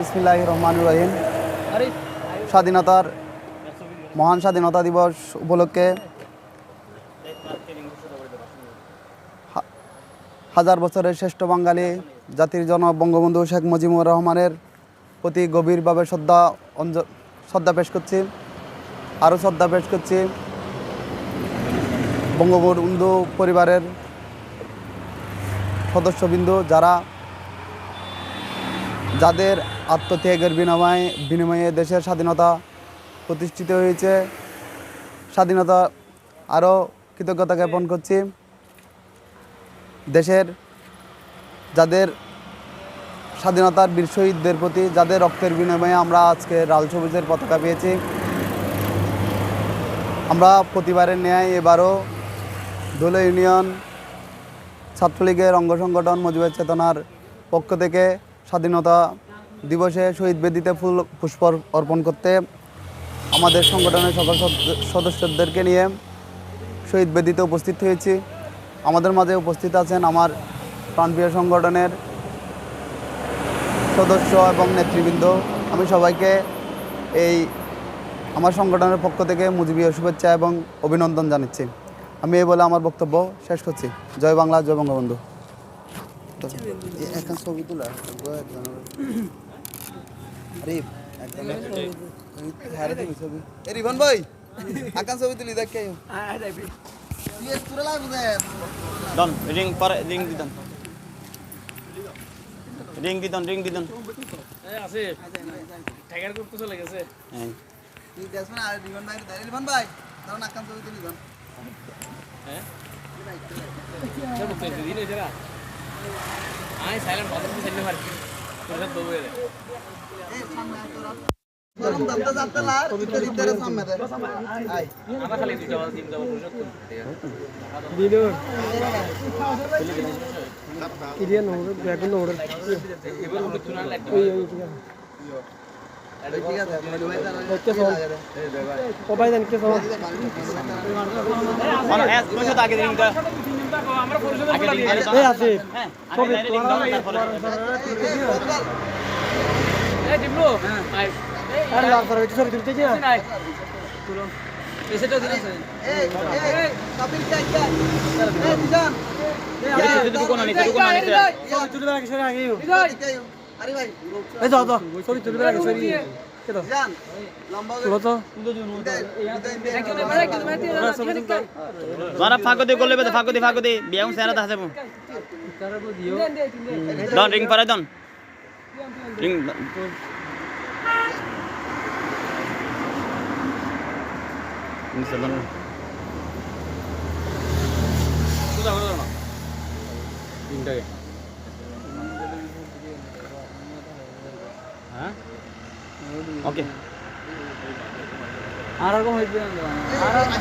বিসমিল্লাহ রহমান রহিম। স্বাধীনতার মহান স্বাধীনতা দিবস উপলক্ষে হাজার বছরের শ্রেষ্ঠ বাঙালি জাতির জনক বঙ্গবন্ধু শেখ মুজিবুর রহমানের প্রতি গভীরভাবে শ্রদ্ধা অঞ্জ- শ্রদ্ধা পেশ করছি। আরও শ্রদ্ধা পেশ করছি। বঙ্গবন্ধু পরিবারের সদস্যবৃন্দ যারা যাদের আত্মত্যাগের বিনিময়ে বিনিময়ে দেশের স্বাধীনতা প্রতিষ্ঠিত হয়েছে। স্বাধীনতা আরও কৃতজ্ঞতা জ্ঞাপন করছি। দেশের যাদের স্বাধীনতার বীর শহীদদের প্রতি, যাদের রক্তের বিনিময়ে আমরা আজকে লাল সবুজের পতাকা পেয়েছি। আমরা প্রতিবারের ন্যায় এবারও দোল ইউনিয়ন ছাত্রলীগের অঙ্গ সংগঠন মজিবের চেতনার পক্ষ থেকে স্বাধীনতা দিবসে শহীদ বেদিতে ফুল পুষ্প অর্পণ করতে আমাদের সংগঠনের সকল সদস্যদেরকে নিয়ে শহীদ বেদিতে উপস্থিত হয়েছি। আমাদের মাঝে উপস্থিত আছেন আমার প্রাণপ্রিয় সংগঠনের সদস্য এবং নেতৃবৃন্দ। আমি সবাইকে এই আমার সংগঠনের পক্ষ থেকে মুজিবীয় শুভেচ্ছা এবং অভিনন্দন জানাচ্ছি। আমি এই বলে আমার বক্তব্য শেষ করছি। জয় বাংলা জয় বঙ্গবন্ধু। এখন ছবি তোলা। রিভান ভাই। আকান ছবি তুলি দেখ কে ring pare, ring di don. Ring di don, ring di don. আছে। টাইগার গ্রুপ তো চলে গেছে। রিভান ভাই রিভান ভাই কারণ আকান ছবি তুলি দেন হ্যাঁ? দিন আই সাইলেন্ট বাথরুম সেন্ডে মারি তোর দবো রে আমরা খালি দুইটা বাজে তিনটা বাজে পরিশোধ করি এবার উঠে তুই না লাগবে mana eh, পয়সা আগে আগে করে করে দাও। হ্যাঁ, আগে তারপরে। এই আই আরে লাল করে একটু কোনো নিতে কোনো নিতে mana ফাঁকো দিয়ে করলে ফাঁকো দিয়ে ফাঁকো দিয়ে বিয়াং সেরা দাসে মু don ring pare don ring ini sebenarnya সুদা করে না তিনটাকে হ্যাঁ oke আর রকম হইবে আর আর রকম